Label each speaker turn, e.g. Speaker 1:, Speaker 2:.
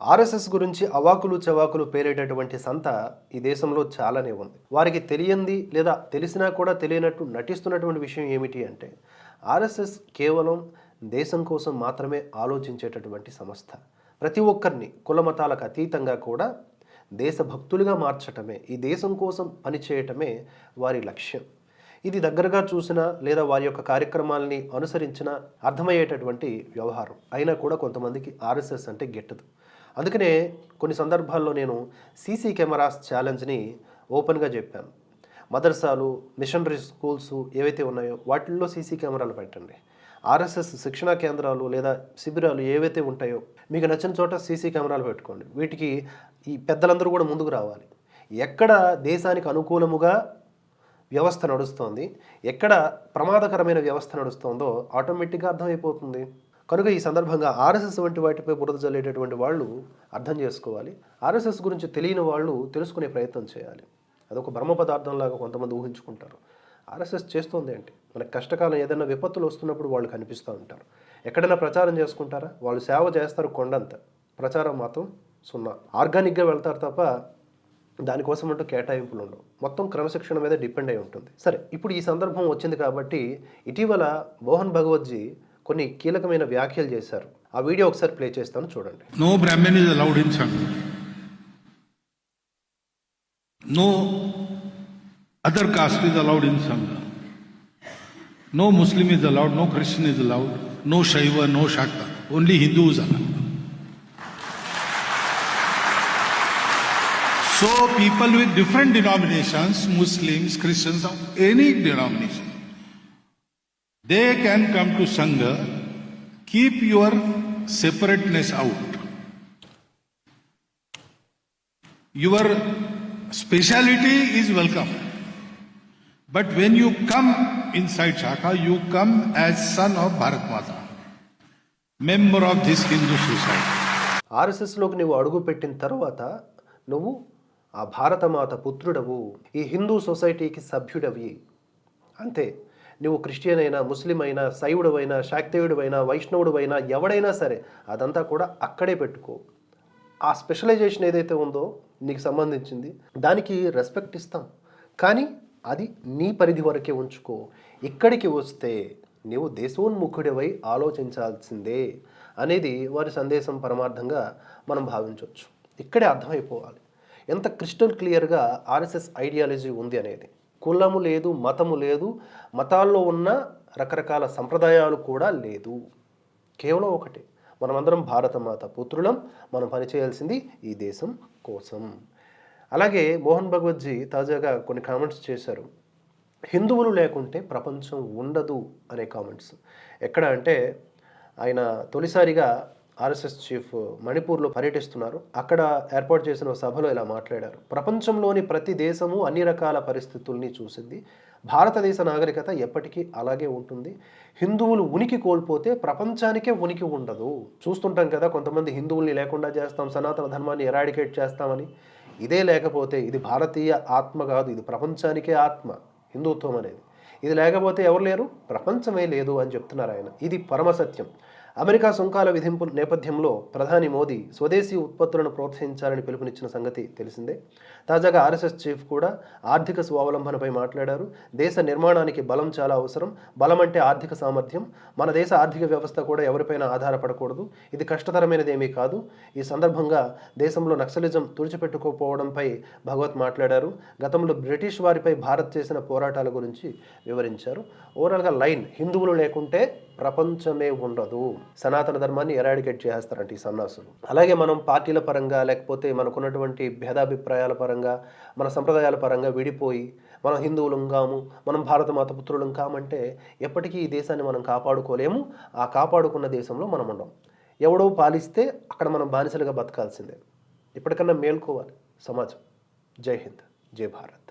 Speaker 1: RSS గురించి అవాకులు చవాకులు పేరేటటువంటి సంత ఈ దేశంలో చాలానే ఉంది. వారికి తెలియంది లేదా తెలిసినా కూడా తెలియనట్టు నటిస్తున్నటువంటి విషయం ఏమిటి అంటే ఆర్ఎస్ఎస్ కేవలం దేశం కోసం మాత్రమే ఆలోచించేటటువంటి సంస్థ. ప్రతి ఒక్కరిని కుల మతాలకు అతీతంగా కూడా దేశభక్తులుగా మార్చటమే ఈ దేశం కోసం పనిచేయటమే వారి లక్ష్యం. ఇది దగ్గరగా చూసినా లేదా వారి యొక్క కార్యక్రమాలని అనుసరించిన అర్థమయ్యేటటువంటి వ్యవహారం. అయినా కూడా కొంతమందికి ఆర్ఎస్ఎస్ అంటే గిట్టదు. అందుకనే కొన్ని సందర్భాల్లో నేను సీసీ కెమెరాస్ ఛాలెంజ్ని ఓపెన్గా చెప్పాను. మదర్సాలు మిషనరీ స్కూల్స్ ఏవైతే ఉన్నాయో వాటిల్లో సీసీ కెమెరాలు పెట్టండి. ఆర్ఎస్ఎస్ శిక్షణా కేంద్రాలు లేదా శిబిరాలు ఏవైతే ఉంటాయో మీకు నచ్చిన చోట సీసీ కెమెరాలు పెట్టుకోండి. వీటికి ఈ పెద్దలందరూ కూడా ముందుకు రావాలి. ఎక్కడ దేశానికి అనుకూలముగా వ్యవస్థ నడుస్తోంది ఎక్కడ ప్రమాదకరమైన వ్యవస్థ నడుస్తోందో ఆటోమేటిక్గా అర్థమైపోతుంది. కనుక ఈ సందర్భంగా ఆర్ఎస్ఎస్ వంటి వాటిపై బురద జల్లేటటువంటి వాళ్ళు అర్థం చేసుకోవాలి. ఆర్ఎస్ఎస్ గురించి తెలియని వాళ్ళు తెలుసుకునే ప్రయత్నం చేయాలి. అదొక బ్రహ్మ పదార్థంలాగా కొంతమంది ఊహించుకుంటారు. ఆర్ఎస్ఎస్ చేస్తోంది ఏంటి? మనకు కష్టకాలం ఏదైనా విపత్తులు వస్తున్నప్పుడు వాళ్ళు కనిపిస్తూ ఉంటారు. ఎక్కడైనా ప్రచారం చేసుకుంటారా? వాళ్ళు సేవ చేస్తారు కొండంత. ప్రచారం మాత్రం సున్నా. ఆర్గానిక్గా వెళ్తారు తప్ప దానికోసం అంటూ కేటాయింపులు ఉండవు. మొత్తం క్రమశిక్షణ మీద డిపెండ్ అయి ఉంటుంది. సరే ఇప్పుడు ఈ సందర్భం వచ్చింది కాబట్టి ఇటీవల మోహన్ భగవత్జీ కొన్ని కీలకమైన వ్యాఖ్యలు చేశారు. ఆ వీడియో ఒకసారి ప్లే చేస్తాను చూడండి.
Speaker 2: No Brahmin is allowed in Sangh no other caste is allowed in Sangh no Muslim is allowed no Christian is allowed no Shaiva no Shakta only Hindu is allowed so people with different denominations Muslims Christians of any denomination they can come to Sangha, keep your separateness out. Your speciality is welcome. But when you come inside Shaka, you come as son of Bharat Mata, member of this Hindu society.
Speaker 1: ఆర్ఎస్ఎస్లోకి నువ్వు అడుగు పెట్టిన తర్వాత నువ్వు ఆ భారతమాత పుత్రుడవు ఈ హిందూ సొసైటీకి సభ్యుడవి అంతే నువ్వు క్రిస్టియన్ అయినా ముస్లిం అయినా శైవుడవైనా శాక్తేయుడవైనా వైష్ణవుడవైనా ఎవడైనా సరే అదంతా కూడా అక్కడే పెట్టుకో. ఆ స్పెషలైజేషన్ ఏదైతే ఉందో నీకు సంబంధించింది దానికి రెస్పెక్ట్ ఇస్తాం. కానీ అది నీ పరిధి వరకే ఉంచుకో. ఇక్కడికి వస్తే నీవు దేశోన్ముఖుడివై ఆలోచించాల్సిందే అనేది వారి సందేశం పరమార్థంగా మనం భావించవచ్చు ఇక్కడే అర్థమైపోవాలి. ఎంత క్రిస్టల్ క్లియర్గా ఆర్ఎస్ఎస్ ఐడియాలజీ ఉంది అనేది. కులము లేదు మతము లేదు మతాల్లో ఉన్న రకరకాల సంప్రదాయాలు కూడా లేదు. కేవలం ఒకటే. మనమందరం భారతమాత పుత్రులం మనం పనిచేయాల్సింది ఈ దేశం కోసం. అలాగే మోహన్ భగవత్జీ తాజాగా కొన్ని కామెంట్స్ చేశారు. హిందువులు లేకుంటే ప్రపంచం ఉండదు అనే కామెంట్స్. ఎక్కడ అంటే ఆయన తొలిసారిగా ఆర్ఎస్ఎస్ చీఫ్ మణిపూర్లో పర్యటిస్తున్నారు. అక్కడ ఏర్పాటు చేసిన సభలో ఇలా మాట్లాడారు. ప్రపంచంలోని ప్రతి దేశము అన్ని రకాల పరిస్థితుల్ని చూసింది. భారతదేశ నాగరికత ఎప్పటికీ అలాగే ఉంటుంది. హిందువులు ఉనికి కోల్పోతే ప్రపంచానికే ఉనికి ఉండదు. చూస్తుంటాం కదా కొంతమంది హిందువుల్ని లేకుండా చేస్తాం సనాతన ధర్మాన్ని ఎరాడికేట్ చేస్తామని. ఇదే లేకపోతే ఇది భారతీయ ఆత్మ కాదు ఇది ప్రపంచానికే ఆత్మ హిందుత్వం అనేది. ఇది లేకపోతే ఎవరు లేరు? ప్రపంచమే లేదు అని చెప్తున్నారు ఆయన. ఇది పరమసత్యం అమెరికా సుంకాల విధింపు నేపథ్యంలో ప్రధాని మోదీ స్వదేశీ ఉత్పత్తులను ప్రోత్సహించాలని పిలుపునిచ్చిన సంగతి తెలిసిందే. తాజాగా ఆర్ఎస్ఎస్ చీఫ్ కూడా ఆర్థిక స్వావలంబనపై మాట్లాడారు. దేశ నిర్మాణానికి బలం చాలా అవసరం. బలం అంటే ఆర్థిక సామర్థ్యం. మన దేశ ఆర్థిక వ్యవస్థ కూడా ఎవరిపైన ఆధారపడకూడదు. ఇది కష్టతరమైనదేమీ కాదు. ఈ సందర్భంగా దేశంలో నక్సలిజం తుడిచిపెట్టుకోపోవడంపై భగవత్ మాట్లాడారు. గతంలో బ్రిటిష్ వారిపై భారత్ చేసిన పోరాటాల గురించి వివరించారు. ఓవరాల్గా లైన్ హిందువులు లేకుంటే ప్రపంచమే ఉండదు. సనాతన ధర్మాన్ని ఎరాడికేట్ చేస్తారంట ఈ సన్నాసులు. అలాగే మనం పార్టీల పరంగా లేకపోతే మనకున్నటువంటి భేదాభిప్రాయాల పరంగా మన సంప్రదాయాల పరంగా విడిపోయి మనం హిందువులం కాము మనం భారత మాత పుత్రులం కామంటే ఎప్పటికీ ఈ దేశాన్ని మనం కాపాడుకోలేము. ఆ కాపాడుకున్న దేశంలో మనం ఉండం. ఎవడో పాలిస్తే అక్కడ మనం బానిసలుగా బతకాల్సిందే. ఇప్పటికన్నా మేల్కోవాలి సమాజం. జై హింద్. జై భారత్.